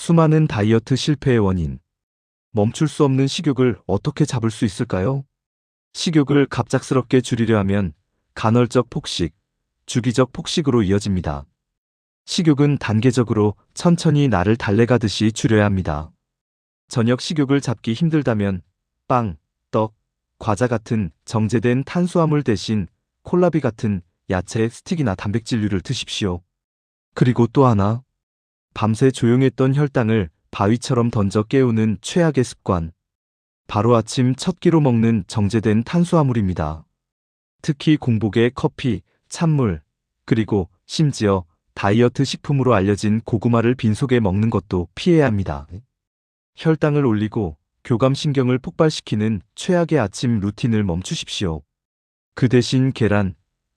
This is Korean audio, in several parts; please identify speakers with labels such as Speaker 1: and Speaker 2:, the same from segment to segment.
Speaker 1: 수많은 다이어트 실패의 원인. 멈출 수 없는 식욕을 어떻게 잡을 수 있을까요? 식욕을 갑작스럽게 줄이려 하면 간헐적 폭식, 주기적 폭식으로 이어집니다. 식욕은 단계적으로 천천히 나를 달래가듯이 줄여야 합니다. 저녁 식욕을 잡기 힘들다면 빵, 떡, 과자 같은 정제된 탄수화물 대신 콜라비 같은 야채, 스틱이나 단백질류를 드십시오. 그리고 또 하나. 밤새 조용했던 혈당을 바위처럼 던져 깨우는 최악의 습관. 바로 아침 첫 끼로 먹는 정제된 탄수화물입니다. 특히 공복에 커피, 찬물, 그리고 심지어 다이어트 식품으로 알려진 고구마를 빈속에 먹는 것도 피해야 합니다. 혈당을 올리고 교감신경을 폭발시키는 최악의 아침 루틴을 멈추십시오. 그 대신 계란,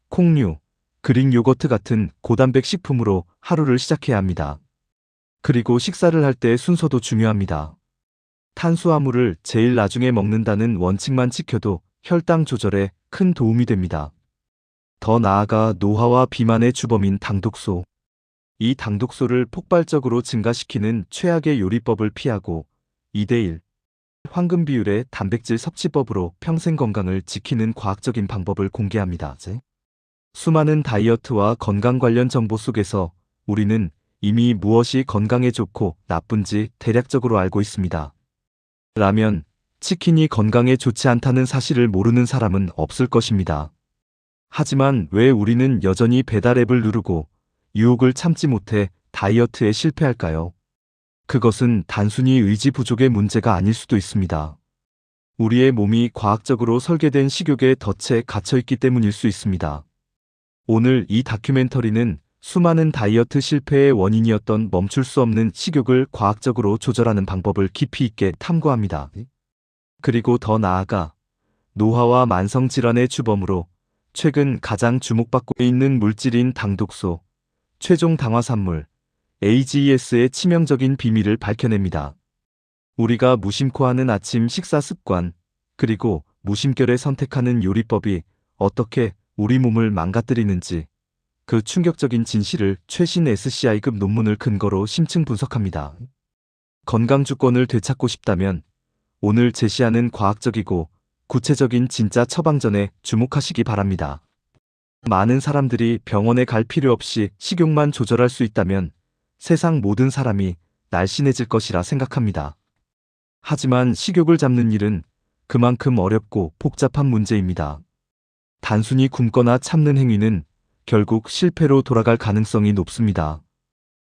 Speaker 1: 콩류, 그릭 요거트 같은 고단백 식품으로 하루를 시작해야 합니다. 그리고 식사를 할때 순서도 중요합니다. 탄수화물을 제일 나중에 먹는다는 원칙만 지켜도 혈당 조절에 큰 도움이 됩니다. 더 나아가 노화와 비만의 주범인 당독소. 이 당독소를 폭발적으로 증가시키는 최악의 요리법을 피하고 2대1 황금 비율의 단백질 섭취법으로 평생 건강을 지키는 과학적인 방법을 공개합니다. 수많은 다이어트와 건강 관련 정보 속에서 우리는 이미 무엇이 건강에 좋고 나쁜지 대략적으로 알고 있습니다. 라면, 치킨이 건강에 좋지 않다는 사실을 모르는 사람은 없을 것입니다. 하지만 왜 우리는 여전히 배달 앱을 누르고 유혹을 참지 못해 다이어트에 실패할까요? 그것은 단순히 의지 부족의 문제가 아닐 수도 있습니다. 우리의 몸이 과학적으로 설계된 식욕에 덫에 갇혀 있기 때문일 수 있습니다. 오늘 이 다큐멘터리는 수많은 다이어트 실패의 원인이었던 멈출 수 없는 식욕을 과학적으로 조절하는 방법을 깊이 있게 탐구합니다. 그리고 더 나아가 노화와 만성 질환의 주범으로 최근 가장 주목받고 있는 물질인 당독소, 최종 당화산물, AGES의 치명적인 비밀을 밝혀냅니다. 우리가 무심코 하는 아침 식사 습관, 그리고 무심결에 선택하는 요리법이 어떻게 우리 몸을 망가뜨리는지 그 충격적인 진실을 최신 SCI급 논문을 근거로 심층 분석합니다. 건강 주권을 되찾고 싶다면 오늘 제시하는 과학적이고 구체적인 진짜 처방전에 주목하시기 바랍니다. 많은 사람들이 병원에 갈 필요 없이 식욕만 조절할 수 있다면 세상 모든 사람이 날씬해질 것이라 생각합니다. 하지만 식욕을 잡는 일은 그만큼 어렵고 복잡한 문제입니다. 단순히 굶거나 참는 행위는 결국 실패로 돌아갈 가능성이 높습니다.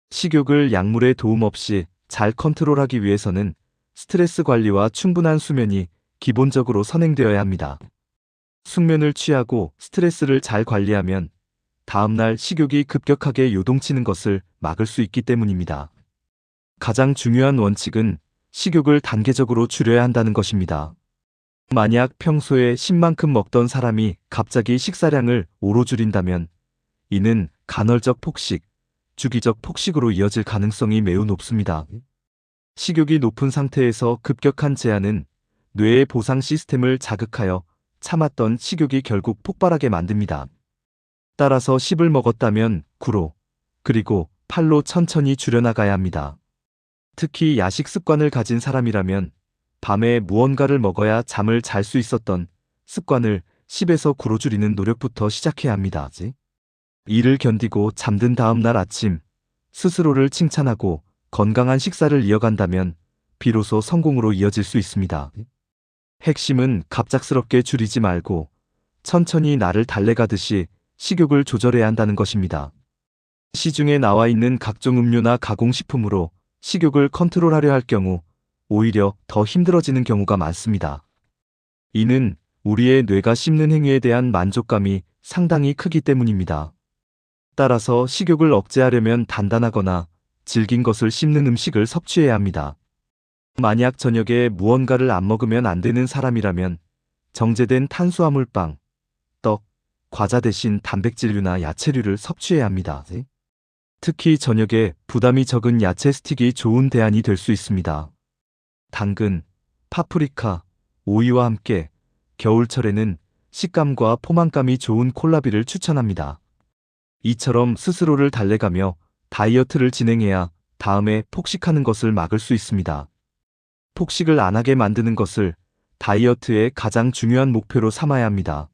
Speaker 1: 식욕을 약물의 도움 없이 잘 컨트롤하기 위해서는 스트레스 관리와 충분한 수면이 기본적으로 선행되어야 합니다. 숙면을 취하고 스트레스를 잘 관리하면 다음날 식욕이 급격하게 요동치는 것을 막을 수 있기 때문입니다. 가장 중요한 원칙은 식욕을 단계적으로 줄여야 한다는 것입니다. 만약 평소에 10만큼 먹던 사람이 갑자기 식사량을 5로 줄인다면 이는 간헐적 폭식, 주기적 폭식으로 이어질 가능성이 매우 높습니다. 식욕이 높은 상태에서 급격한 제한은 뇌의 보상 시스템을 자극하여 참았던 식욕이 결국 폭발하게 만듭니다. 따라서 10을 먹었다면 9로, 그리고 8로 천천히 줄여나가야 합니다. 특히 야식 습관을 가진 사람이라면 밤에 무언가를 먹어야 잠을 잘 수 있었던 습관을 10에서 9로 줄이는 노력부터 시작해야 합니다. 이를 견디고 잠든 다음 날 아침 스스로를 칭찬하고 건강한 식사를 이어간다면 비로소 성공으로 이어질 수 있습니다. 핵심은 갑작스럽게 줄이지 말고 천천히 나를 달래가듯이 식욕을 조절해야 한다는 것입니다. 시중에 나와 있는 각종 음료나 가공식품으로 식욕을 컨트롤하려 할 경우 오히려 더 힘들어지는 경우가 많습니다. 이는 우리의 뇌가 씹는 행위에 대한 만족감이 상당히 크기 때문입니다. 따라서 식욕을 억제하려면 단단하거나 질긴 것을 씹는 음식을 섭취해야 합니다. 만약 저녁에 무언가를 안 먹으면 안 되는 사람이라면 정제된 탄수화물 빵, 떡, 과자 대신 단백질류나 야채류를 섭취해야 합니다. 특히 저녁에 부담이 적은 야채 스틱이 좋은 대안이 될 수 있습니다. 당근, 파프리카, 오이와 함께 겨울철에는 식감과 포만감이 좋은 콜라비를 추천합니다. 이처럼 스스로를 달래가며 다이어트를 진행해야 다음에 폭식하는 것을 막을 수 있습니다. 폭식을 안 하게 만드는 것을 다이어트의 가장 중요한 목표로 삼아야 합니다.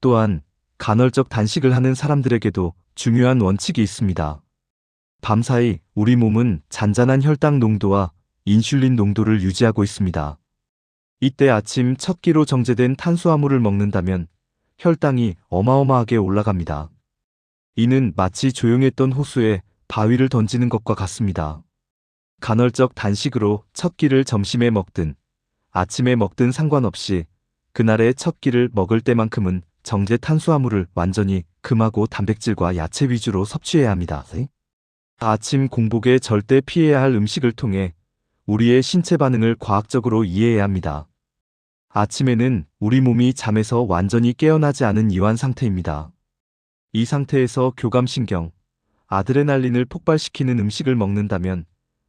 Speaker 1: 또한 간헐적 단식을 하는 사람들에게도 중요한 원칙이 있습니다. 밤사이 우리 몸은 잔잔한 혈당 농도와 인슐린 농도를 유지하고 있습니다. 이때 아침 첫 끼로 정제된 탄수화물을 먹는다면 혈당이 어마어마하게 올라갑니다. 이는 마치 조용했던 호수에 바위를 던지는 것과 같습니다. 간헐적 단식으로 첫 끼를 점심에 먹든 아침에 먹든 상관없이 그날의 첫 끼를 먹을 때만큼은 정제 탄수화물을 완전히 금하고 단백질과 야채 위주로 섭취해야 합니다. 아침 공복에 절대 피해야 할 음식을 통해 우리의 신체 반응을 과학적으로 이해해야 합니다. 아침에는 우리 몸이 잠에서 완전히 깨어나지 않은 이완 상태입니다. 이 상태에서 교감신경, 아드레날린을 폭발시키는 음식을 먹는다면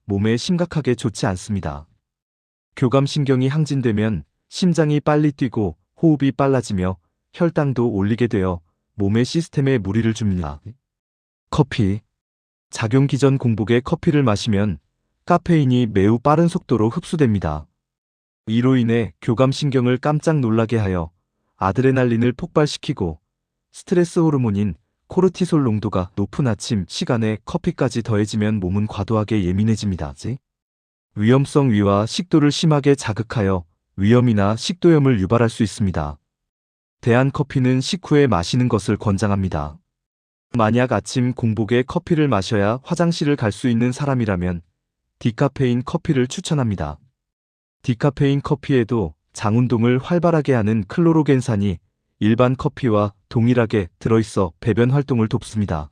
Speaker 1: 몸에 심각하게 좋지 않습니다. 교감신경이 항진되면 심장이 빨리 뛰고 호흡이 빨라지며 혈당도 올리게 되어 몸의 시스템에 무리를 줍니다. 커피. 작용 기 전 공복에 커피를 마시면 카페인이 매우 빠른 속도로 흡수됩니다. 이로 인해 교감신경을 깜짝 놀라게 하여 아드레날린을 폭발시키고 스트레스 호르몬인 코르티솔 농도가 높은 아침 시간에 커피까지 더해지면 몸은 과도하게 예민해집니다. 위험성 위와 식도를 심하게 자극하여 위염이나 식도염을 유발할 수 있습니다. 대한 커피는 식후에 마시는 것을 권장합니다. 만약 아침 공복에 커피를 마셔야 화장실을 갈 수 있는 사람이라면 디카페인 커피를 추천합니다. 디카페인 커피에도 장운동을 활발하게 하는 클로로겐산이 일반 커피와 동일하게 들어있어 배변 활동을 돕습니다.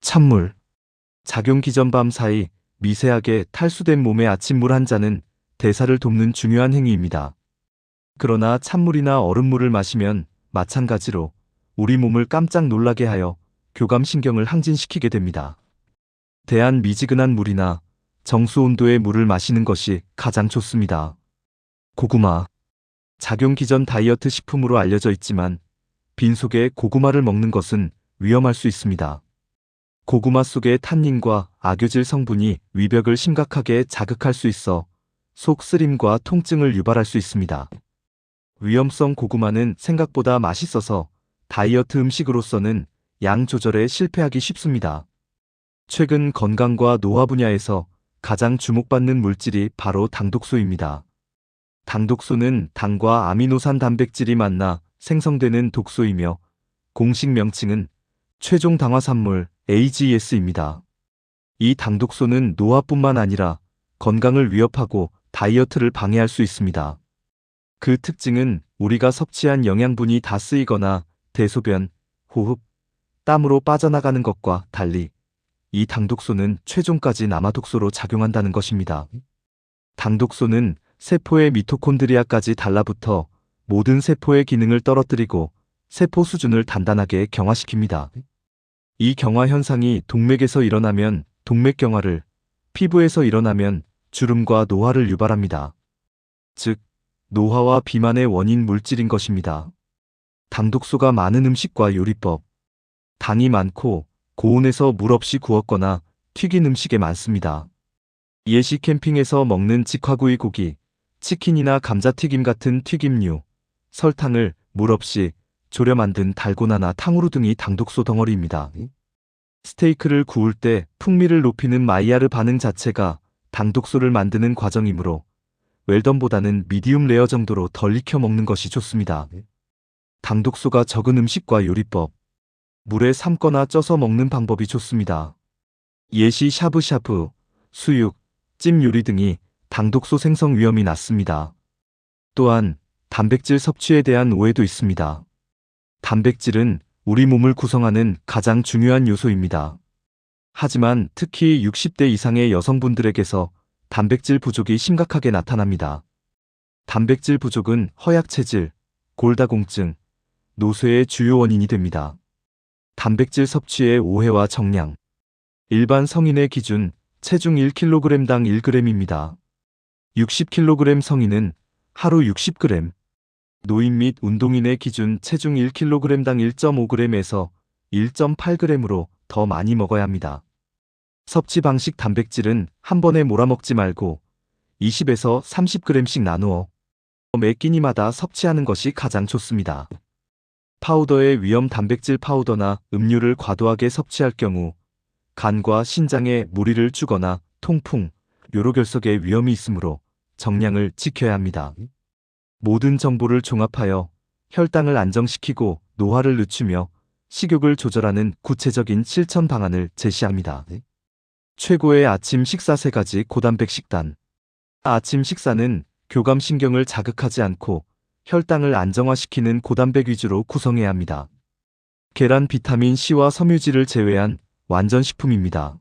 Speaker 1: 찬물. 작용 기 전 밤 사이 미세하게 탈수된 몸의 아침물 한 잔은 대사를 돕는 중요한 행위입니다. 그러나 찬물이나 얼음물을 마시면 마찬가지로 우리 몸을 깜짝 놀라게 하여 교감신경을 항진시키게 됩니다. 대한 미지근한 물이나 정수 온도의 물을 마시는 것이 가장 좋습니다. 고구마. 작용 기전 다이어트 식품으로 알려져 있지만 빈속에 고구마를 먹는 것은 위험할 수 있습니다. 고구마 속의 탄닌과 악유질 성분이 위벽을 심각하게 자극할 수 있어 속 쓰림과 통증을 유발할 수 있습니다. 위험성 고구마는 생각보다 맛있어서 다이어트 음식으로서는 양 조절에 실패하기 쉽습니다. 최근 건강과 노화 분야에서 가장 주목받는 물질이 바로 당독소입니다. 당독소는 당과 아미노산 단백질이 만나 생성되는 독소이며 공식 명칭은 최종 당화산물 AGS입니다. 이 당독소는 노화뿐만 아니라 건강을 위협하고 다이어트를 방해할 수 있습니다. 그 특징은 우리가 섭취한 영양분이 다 쓰이거나 대소변, 호흡, 땀으로 빠져나가는 것과 달리 이 당독소는 최종까지 남아독소로 작용한다는 것입니다. 당독소는 세포의 미토콘드리아까지 달라붙어 모든 세포의 기능을 떨어뜨리고 세포 수준을 단단하게 경화시킵니다. 이 경화 현상이 동맥에서 일어나면 동맥 경화를, 피부에서 일어나면 주름과 노화를 유발합니다. 즉, 노화와 비만의 원인 물질인 것입니다. 당독소가 많은 음식과 요리법. 당이 많고 고온에서 물 없이 구웠거나 튀긴 음식에 많습니다. 예시 캠핑에서 먹는 직화구이 고기, 치킨이나 감자튀김 같은 튀김류, 설탕을 물 없이 졸여 만든 달고나나 탕후루 등이 당독소 덩어리입니다. 스테이크를 구울 때 풍미를 높이는 마이야르 반응 자체가 당독소를 만드는 과정이므로 웰던보다는 미디움 레어 정도로 덜 익혀 먹는 것이 좋습니다. 당독소가 적은 음식과 요리법. 물에 삶거나 쪄서 먹는 방법이 좋습니다. 예시 샤브샤브, 수육, 찜 요리 등이 당독소 생성 위험이 낮습니다. 또한 단백질 섭취에 대한 오해도 있습니다. 단백질은 우리 몸을 구성하는 가장 중요한 요소입니다. 하지만 특히 60대 이상의 여성분들에게서 단백질 부족이 심각하게 나타납니다. 단백질 부족은 허약체질, 골다공증, 노쇠의 주요 원인이 됩니다. 단백질 섭취의 오해와 정량. 일반 성인의 기준 체중 1kg당 1g입니다. 60kg 성인은 하루 60g, 노인 및 운동인의 기준 체중 1kg당 1.5g에서 1.8g으로 더 많이 먹어야 합니다. 섭취 방식 단백질은 한 번에 몰아먹지 말고 20에서 30g씩 나누어 매 끼니마다 섭취하는 것이 가장 좋습니다. 파우더의 위험 단백질 파우더나 음료를 과도하게 섭취할 경우 간과 신장에 무리를 주거나 통풍, 요로결석의 위험이 있으므로 정량을 지켜야 합니다. 모든 정보를 종합하여 혈당을 안정시키고 노화를 늦추며 식욕을 조절하는 구체적인 실천 방안을 제시합니다. 최고의 아침 식사 세 가지 고단백 식단. 아침 식사는 교감신경을 자극하지 않고 혈당을 안정화시키는 고단백 위주로 구성해야 합니다. 계란 비타민 C와 섬유질을 제외한 완전 식품입니다.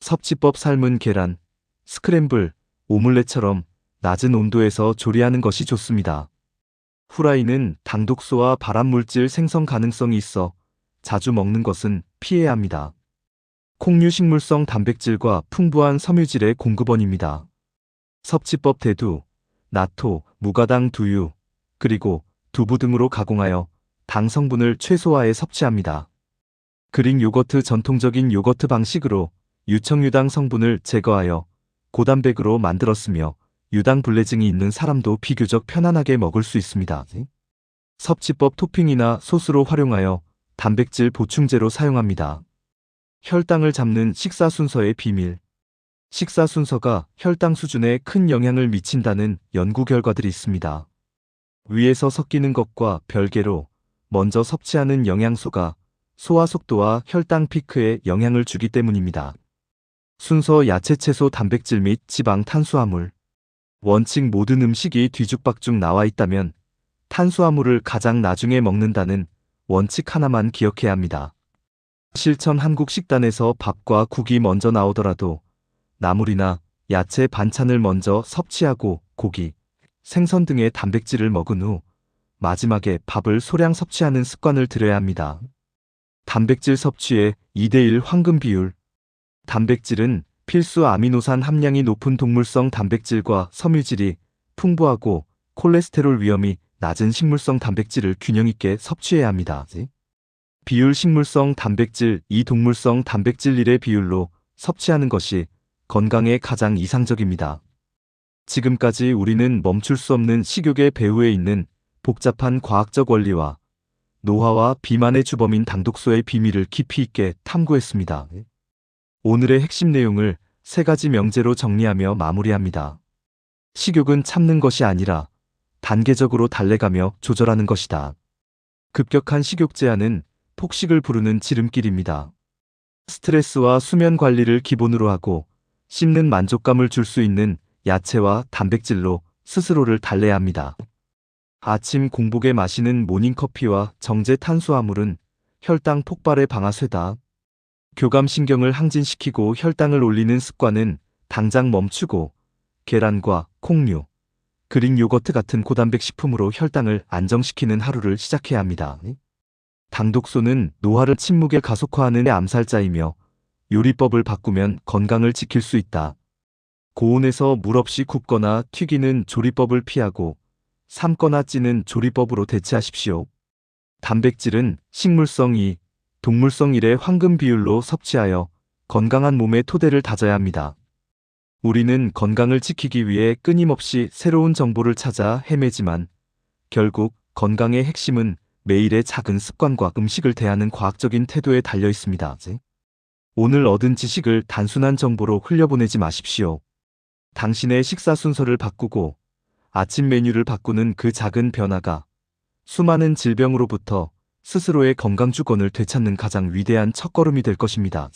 Speaker 1: 섭취법 삶은 계란, 스크램블, 오믈렛처럼 낮은 온도에서 조리하는 것이 좋습니다. 후라이는 당독소와 발암물질 생성 가능성이 있어 자주 먹는 것은 피해야 합니다. 콩류 식물성 단백질과 풍부한 섬유질의 공급원입니다. 섭취법 대두, 나토, 무가당 두유, 그리고 두부 등으로 가공하여 당 성분을 최소화해 섭취합니다. 그릭 요거트 전통적인 요거트 방식으로 유청유당 성분을 제거하여 고단백으로 만들었으며 유당 불내증이 있는 사람도 비교적 편안하게 먹을 수 있습니다. 섭취법 토핑이나 소스로 활용하여 단백질 보충제로 사용합니다. 혈당을 잡는 식사 순서의 비밀. 식사 순서가 혈당 수준에 큰 영향을 미친다는 연구 결과들이 있습니다. 위에서 섞이는 것과 별개로 먼저 섭취하는 영양소가 소화 속도와 혈당 피크에 영향을 주기 때문입니다. 순서 야채, 채소, 단백질 및 지방, 탄수화물. 원칙 모든 음식이 뒤죽박죽 나와 있다면 탄수화물을 가장 나중에 먹는다는 원칙 하나만 기억해야 합니다. 실천 한국 식단에서 밥과 국이 먼저 나오더라도 나물이나 야채 반찬을 먼저 섭취하고 고기, 생선 등의 단백질을 먹은 후 마지막에 밥을 소량 섭취하는 습관을 들여야 합니다. 단백질 섭취의 2대1 황금 비율 단백질은 필수 아미노산 함량이 높은 동물성 단백질과 섬유질이 풍부하고 콜레스테롤 위험이 낮은 식물성 단백질을 균형 있게 섭취해야 합니다. 비율 식물성 단백질 2 동물성 단백질 1의 비율로 섭취하는 것이 건강에 가장 이상적입니다. 지금까지 우리는 멈출 수 없는 식욕의 배후에 있는 복잡한 과학적 원리와 노화와 비만의 주범인 당독소의 비밀을 깊이 있게 탐구했습니다. 오늘의 핵심 내용을 세 가지 명제로 정리하며 마무리합니다. 식욕은 참는 것이 아니라 단계적으로 달래가며 조절하는 것이다. 급격한 식욕 제한은 폭식을 부르는 지름길입니다. 스트레스와 수면 관리를 기본으로 하고 씹는 만족감을 줄 수 있는 야채와 단백질로 스스로를 달래야 합니다. 아침 공복에 마시는 모닝커피와 정제 탄수화물은 혈당 폭발의 방아쇠다. 교감신경을 항진시키고 혈당을 올리는 습관은 당장 멈추고 계란과 콩류, 그릭 요거트 같은 고단백 식품으로 혈당을 안정시키는 하루를 시작해야 합니다. 당독소는 노화를 침묵에 가속화하는 암살자이며 요리법을 바꾸면 건강을 지킬 수 있다. 고온에서 물 없이 굽거나 튀기는 조리법을 피하고 삶거나 찌는 조리법으로 대체하십시오. 단백질은 식물성 2, 동물성 1의 황금 비율로 섭취하여 건강한 몸의 토대를 다져야 합니다. 우리는 건강을 지키기 위해 끊임없이 새로운 정보를 찾아 헤매지만 결국 건강의 핵심은 매일의 작은 습관과 음식을 대하는 과학적인 태도에 달려 있습니다. 오늘 얻은 지식을 단순한 정보로 흘려보내지 마십시오. 당신의 식사 순서를 바꾸고 아침 메뉴를 바꾸는 그 작은 변화가 수많은 질병으로부터 스스로의 건강 주권을 되찾는 가장 위대한 첫걸음이 될 것입니다.